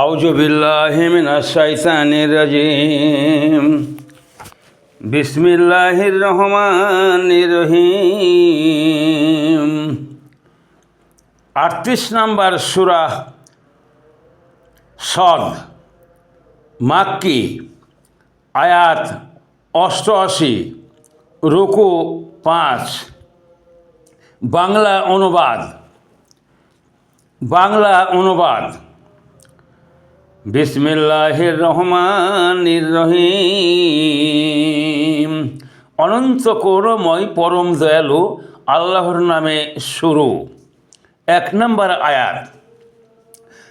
আউজু বিল্লাহিমিনাশাইতানির রাজিম। বিসমিল্লাহির রহমানির রহিম। আটত্রিশ নাম্বার সুরা সদ মাক্কি, আয়াত অষ্টআশি, রুকু পাঁচ। বাংলা অনুবাদ বাংলা অনুবাদ। বিসমিল্লাহির রহমানির রহিম। অনন্ত করময় পরম দয়ালু আল্লাহর নামে শুরু। এক নম্বর আয়াত।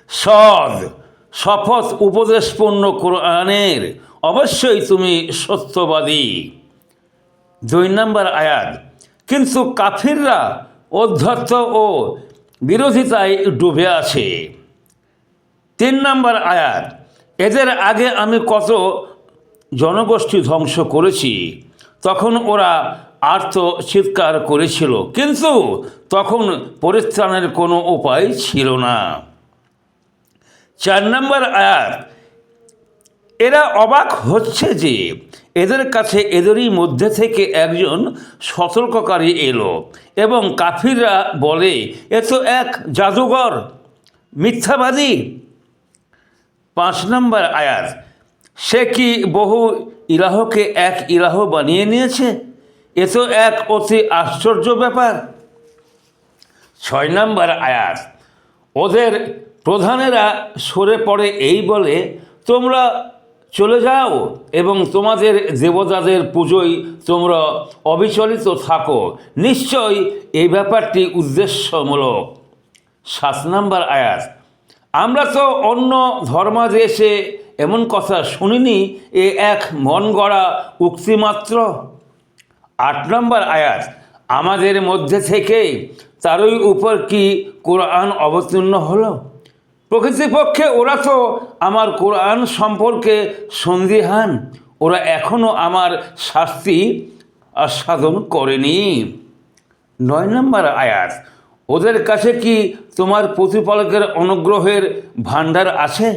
সদ শপথ উপদেশপূর্ণ কোরআনের অবশ্যই তুমি সত্যবাদী। দুই নম্বর আয়াত। কিন্তু কাফিররা অধ্যত্ত ও বিরোধিতায় ডুবে আছে তিন নম্বর আয়াত, এদের আগে আমি কত জনগোষ্ঠী ধ্বংস করেছি, তখন ওরা আর্ত চিৎকার করেছিল, কিন্তু তখন পরিত্রাণের কোনো উপায় ছিল না। চার নম্বর আয়াত, এরা অবাক হচ্ছে যে এদের কাছে এদেরই মধ্যে থেকে একজন সতর্ককারী এলো এবং কাফিররা বলে, এ তো এক জাদুঘর, মিথ্যাবাদী পাঁচ নম্বর আয়াত, সে কি বহু ইলাহকে এক ইলাহ বানিয়ে নিয়েছে? এ তো এক অতি আশ্চর্য ব্যাপার। ছয় নম্বর আয়াত, ওদের প্রধানেরা সরে পড়ে এই বলে, তোমরা চলে যাও এবং তোমাদের দেবতাদের পুজোয় তোমরা অবিচলিত থাকো। নিশ্চয়ই এই ব্যাপারটি উদ্দেশ্যমূলক। সাত নম্বর আয়াত আমরা তো অন্য ধর্মাদেশে এমন কথা শুনিনি, এ এক মন গড়া উক্তিমাত্র আট নম্বর আয়াত, আমাদের মধ্যে থেকে তারই উপর কি কোরআন অবতীর্ণ হলো? প্রকৃতিপক্ষে ওরা তো আমার কোরআন সম্পর্কে সন্দিহান, ওরা এখনও আমার শাস্তি আস্বাদন করেনি। নয় নম্বর আয়াত ওদের কাছে কি তোমার প্রতিপালকের অনুগ্রহের ভাণ্ডার আছে?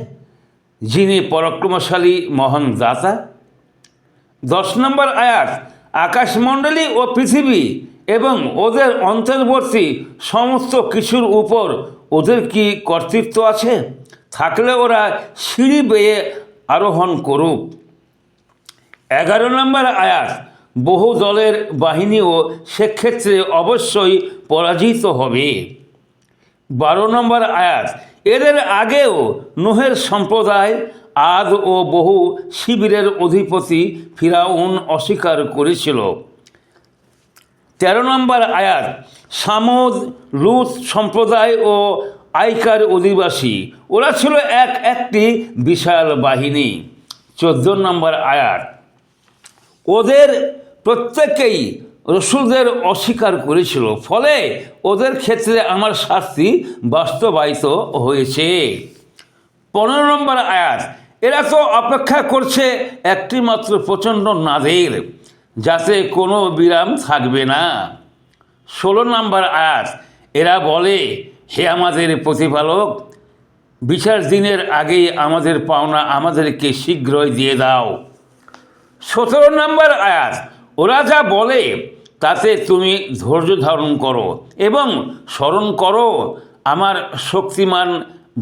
যিনি পরাক্রমশালী মহান দাতা? দশ নম্বর আয়াত, আকাশমণ্ডলী ও পৃথিবী এবং ওদের অন্তর্বর্তী সমস্ত কিছুর উপর ওদের কি কর্তৃত্ব আছে? থাকলে ওরা সিঁড়ি বেয়ে আরোহণ করুক। এগারো নম্বর আয়াত বহু দলের বাহিনীও সেক্ষেত্রে অবশ্যই পরাজিত হবে। বারো নম্বর আয়াত, এদের আগেও নোহের সম্প্রদায় আদ ও বহু শিবিরের অধিপতি ফিরাউন অস্বীকার করেছিল। তেরো নম্বর আয়াত, সামদ, লুত সম্প্রদায় ও আইকার অধিবাসী, ওরা ছিল এক একটি বিশাল বাহিনী। চোদ্দ নম্বর আয়াত, ওদের প্রত্যেকেই রসুলদের অস্বীকার করেছিল। ফলে ওদের ক্ষেত্রে আমার শাস্তি বাস্তবায়িত হয়েছে। পনেরো নম্বর আয়াত, এরা তো অপেক্ষা করছে একটি মাত্র প্রচণ্ড নাদের যাতে কোনো বিরাম থাকবে না। ষোলো নম্বর আয়াত, এরা বলে, হে আমাদের প্রতিপালক, বিচার দিনের আগেই আমাদের পাওনা আমাদেরকে শীঘ্রই দিয়ে দাও। সতেরো নম্বর আয়াত ওরা যা বলে, তাতে তুমি ধৈর্য ধারণ করো এবং স্মরণ করো, আমার শক্তিমান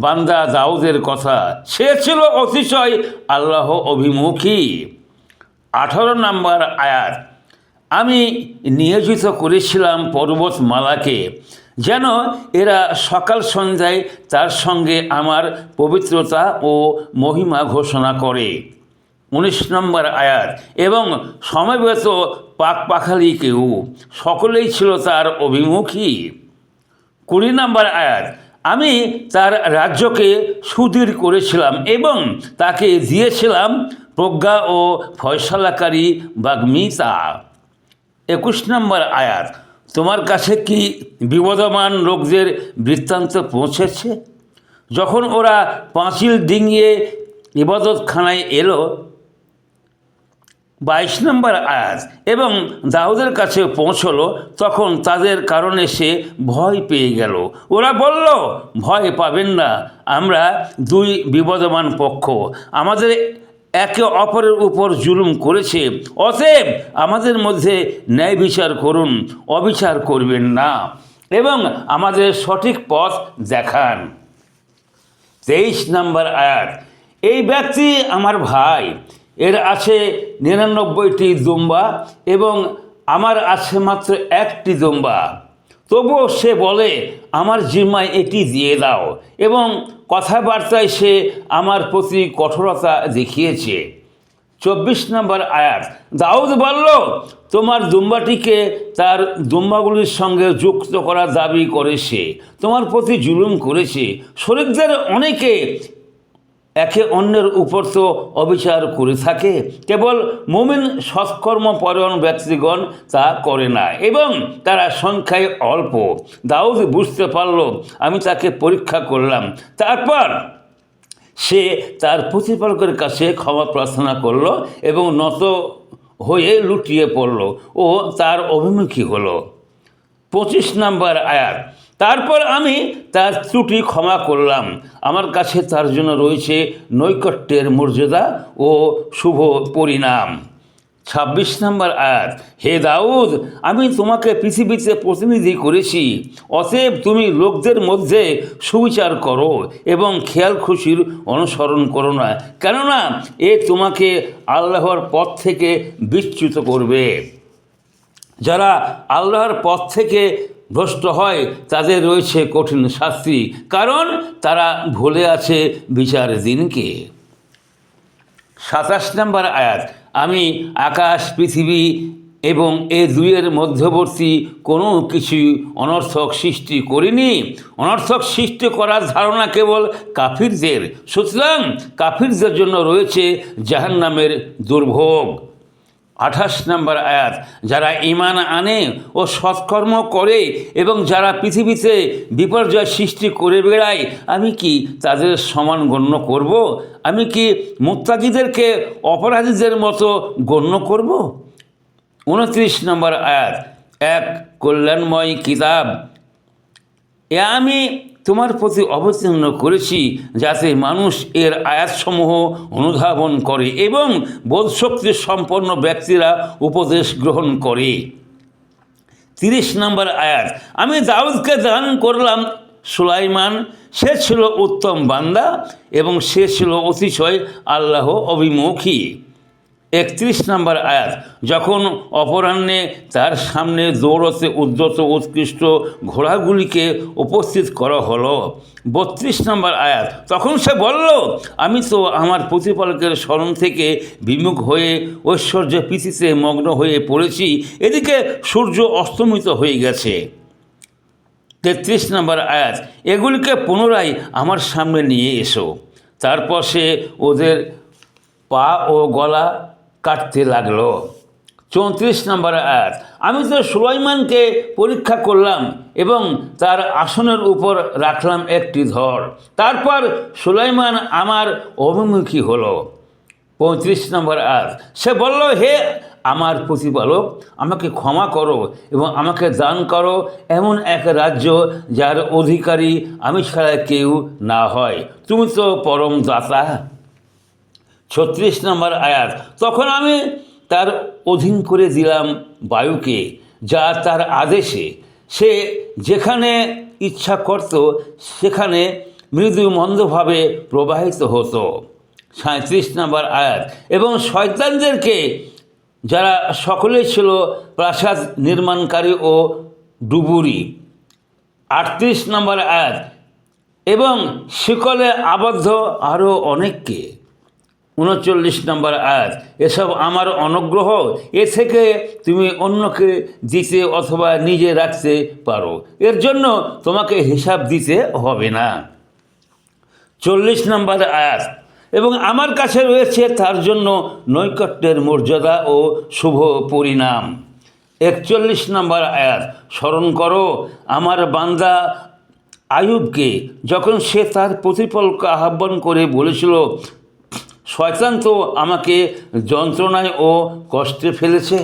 বান্দা দাউদের কথা। সে ছিল অতিশয় আল্লাহ অভিমুখী। আঠারো নম্বর আয়াত, আমি নিয়োজিত করেছিলাম পর্বতমালাকে যেন এরা সকাল সন্ধ্যায় তার সঙ্গে আমার পবিত্রতা ও মহিমা ঘোষণা করে। উনিশ নম্বর আয়াত। এবং সমবেত পাক পাখালি কেউ সকলেই ছিল তার অভিমুখী। কুড়ি নম্বর আয়াত, আমি তার রাজ্যকে সুদৃঢ় করেছিলাম এবং তাকে দিয়েছিলাম প্রজ্ঞা ও ফয়সালাকারী বাগ্মিতা। একুশ নম্বর আয়াত, তোমার কাছে কি বিবদমান লোকদের বৃত্তান্ত পৌঁছেছে? যখন ওরা পাঁচিল ডিঙিয়ে ইবাদতখানায় এলো বাইশ নম্বর আয়াত। এবং দাউদের কাছে পৌঁছলো, তখন তাদের কারণে সে ভয় পেয়ে গেল। ওরা বলল, ভয় পাবেন না, আমরা দুই বিবদমান পক্ষ। আমাদের একে অপরের উপর জুলুম করেছে। অতএব আমাদের মধ্যে ন্যায় বিচার করুন, অবিচার করবেন না এবং আমাদের সঠিক পথ দেখান। তেইশ নম্বর আয়াত, এই ব্যক্তি আমার ভাই এর আছে নিরানব্বইটি দুম্বা এবং আমার আছে মাত্র একটি দুম্বা তবুও সে বলে, আমার জিম্মায় এটি দিয়ে দাও। এবং কথাবার্তায় সে আমার প্রতি কঠোরতা দেখিয়েছে। চব্বিশ নম্বর আয়াত, দাউদ বলল, তোমার দুম্বাটিকে তার দুম্বাগুলির সঙ্গে যুক্ত করার দাবি করে সে তোমার প্রতি জুলুম করেছে। শরীরদের অনেকে একে অন্যের উপর তো অবিচার করে থাকে। কেবল মুমিন সৎকর্ম পরায়ণ ব্যক্তিগণ তা করে না, এবং তারা সংখ্যায় অল্প। দাউদ বুঝতে পারল, আমি তাকে পরীক্ষা করলাম। তারপর সে তার প্রতিপালকের কাছে ক্ষমা প্রার্থনা করল এবং নত হয়ে লুটিয়ে পড়ল। ও তার অভিমুখী হলো। পঁচিশ নম্বর আয়াত তারপর আমি তার ত্রুটি ক্ষমা করলাম। আমার কাছে তার জন্য রয়েছে নৈকট্যের মর্যাদা ও শুভ পরিণাম। ছাব্বিশ নম্বর আয়াত, হে দাউদ, আমি তোমাকে পৃথিবীতে প্রতিনিধি করেছি। অতএব তুমি লোকদের মধ্যে সুবিচার করো এবং খেয়াল খুশির অনুসরণ করো না। কেননা এ তোমাকে আল্লাহর পথ থেকে বিচ্যুত করবে। যারা আল্লাহর পথ থেকে ভ্রষ্ট হয়, তাদের রয়েছে কঠিন শাস্তি। কারণ তারা ভুলে আছে বিচার দিনকে। সাতাশ নম্বর আয়াত, আমি আকাশ, পৃথিবী এবং এ দুইয়ের মধ্যবর্তী কোনো কিছু অনর্থক সৃষ্টি করিনি। অনর্থক সৃষ্টি করার ধারণা কেবল কাফিরদের। সুতরাং কাফিরদের জন্য রয়েছে জাহান্নামের দুর্ভোগ। আঠাশ নম্বর আয়াত, যারা ইমান আনে ও সৎকর্ম করে এবং যারা পৃথিবীতে বিপর্যয় সৃষ্টি করে বেড়ায়, আমি কি তাদের সমান গণ্য করব? আমি কি মুত্তাকিদেরকে অপরাধীদের মতো গণ্য করব? উনত্রিশ নম্বর আয়াত, এক কল্যাণময় কিতাব। এ আমি তোমার প্রতি অবতীর্ণ করেছি যাতে মানুষ এর আয়াতসমূহ অনুধাবন করে এবং বোধশক্তি সম্পন্ন ব্যক্তিরা উপদেশ গ্রহণ করে। তিরিশ নম্বর আয়াত, আমি দাউদকে দান করলাম সুলাইমান, সে ছিল উত্তম বান্দা এবং সে ছিল অতিশয় আল্লাহ অভিমুখী। একত্রিশ নম্বর আয়াত, যখন অপরাহ্নে তার সামনে দৌড়তে উদ্যত উৎকৃষ্ট ঘোড়াগুলিকে উপস্থিত করা হলো। বত্রিশ নম্বর আয়াত, তখন সে বলল, আমি তো আমার প্রতিপালকের স্মরণ থেকে বিমুখ হয়ে ঐশ্বর্য পৃথিবীতে মগ্ন হয়ে পড়েছি। এদিকে সূর্য অস্তমিত হয়ে গেছে। তেত্রিশ নম্বর আয়াত, এগুলিকে পুনরায় আমার সামনে নিয়ে এসো। তারপর সে ওদের পা ও গলা কাটতে লাগল। চৌত্রিশ নম্বর আয়াত, আমি তো সুলাইমানকে পরীক্ষা করলাম এবং তার আসনের উপর রাখলাম একটি ধর। তারপর সুলাইমান আমার অভিমুখী হলো। পঁয়ত্রিশ নম্বর আয়াত, সে বলল, হে আমার প্রতিপালক, আমাকে ক্ষমা করো এবং আমাকে দান করো। এমন এক রাজ্য যার অধিকারী আমি ছাড়া কেউ না হয়। তুমি তো পরম দাতা। ছত্রিশ নম্বর আয়াত। তখন আমি তার অধীন করে দিলাম বায়ুকে, যা তার আদেশে। সে যেখানে ইচ্ছা করত, সেখানে মৃদু মন্দভাবে প্রবাহিত হতো। সাঁত্রিশ নম্বর আয়াত। এবং শয়তানদেরকে, যারা সকলে ছিল প্রাসাদ নির্মাণকারী ও ডুবুরি। আটত্রিশ নম্বর আয়াত। এবং শিকলে আবদ্ধ আরও অনেককে। উনচল্লিশ নম্বর আয়াত, এসব আমার অনুগ্রহ, এ থেকে তুমি অন্যকে দিতে অথবা নিজে রাখতে পারো। এর জন্য তোমাকে হিসাব দিতে হবে না। চল্লিশ নম্বর আয়াত, এবং আমার কাছে রয়েছে তার জন্য নৈকট্যের মর্যাদা ও শুভ পরিণাম। একচল্লিশ নম্বর আয়াত, স্মরণ করো, আমার বান্দা আয়ুবকে, যখন সে তার প্রতিফলকে আহ্বান করে বলেছিল শয়তান তো আমাকে যন্ত্রণায় ও কষ্টে ফেলেছে।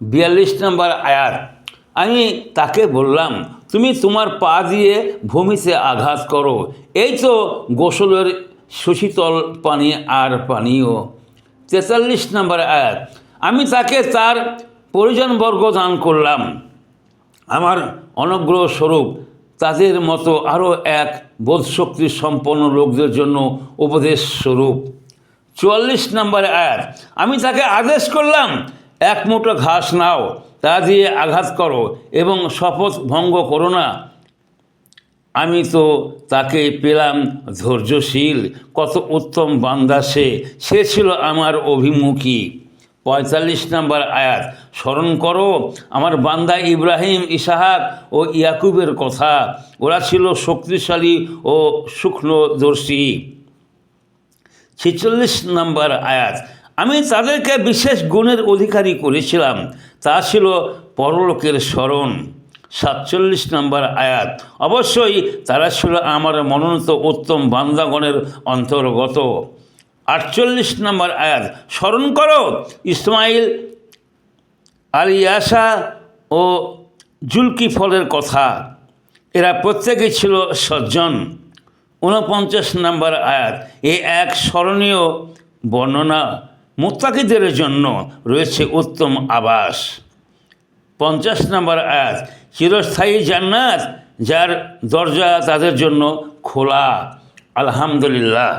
বিয়াল্লিশ নম্বর আয়াত, আমি তাকে বললাম, তুমি তোমার পা দিয়ে ভূমিতে আঘাত করো। এই তো গোসলের সুশীতল পানি আর পানীয় তেতাল্লিশ নম্বর আয়াত, আমি তাকে তার পরিজনবর্গ দান করলাম। আমার অনুগ্রহ স্বরূপ তাদের মতো আরও এক বোধশক্তি সম্পন্ন লোকদের জন্য উপদেশ স্বরূপ। চুয়াল্লিশ নম্বর আয়াত, আমি তাকে আদেশ করলাম, এক মুঠো ঘাস নাও, তা দিয়ে আঘাত করো এবং শপথ ভঙ্গ করো না। আমি তো তাকে পেলাম ধৈর্যশীল, কত উত্তম বান্দা সে সে ছিল আমার অভিমুখী। পঁয়তাল্লিশ নম্বর আয়াত, স্মরণ করো, আমার বান্দা ইব্রাহিম, ইসাহাক ও ইয়াকুবের কথা। ওরা ছিল শক্তিশালী ও সূক্ষ্মদর্শী ছেচল্লিশ নম্বর আয়াত, আমি তাদেরকে বিশেষ গুণের অধিকারী করেছিলাম, তা ছিল পরলোকের স্মরণ। সাতচল্লিশ নম্বর আয়াত, অবশ্যই তারা ছিল আমার মনোনীত উত্তম বান্দাগণের অন্তর্গত। আটচল্লিশ নম্বর আয়াত। স্মরণ করো, ইসমাইল, আলিয়াসা ও জুলকি ফলের কথা। এরা প্রত্যেকেই ছিল সজ্জন। ঊনপঞ্চাশ নম্বর আয়াত। এ এক স্মরণীয় বর্ণনা মুত্তাকিদের জন্য রয়েছে উত্তম আবাস পঞ্চাশ নম্বর আয়াত। চিরস্থায়ী জান্নাত, যার দরজা তাদের জন্য খোলা। আলহামদুলিল্লাহ।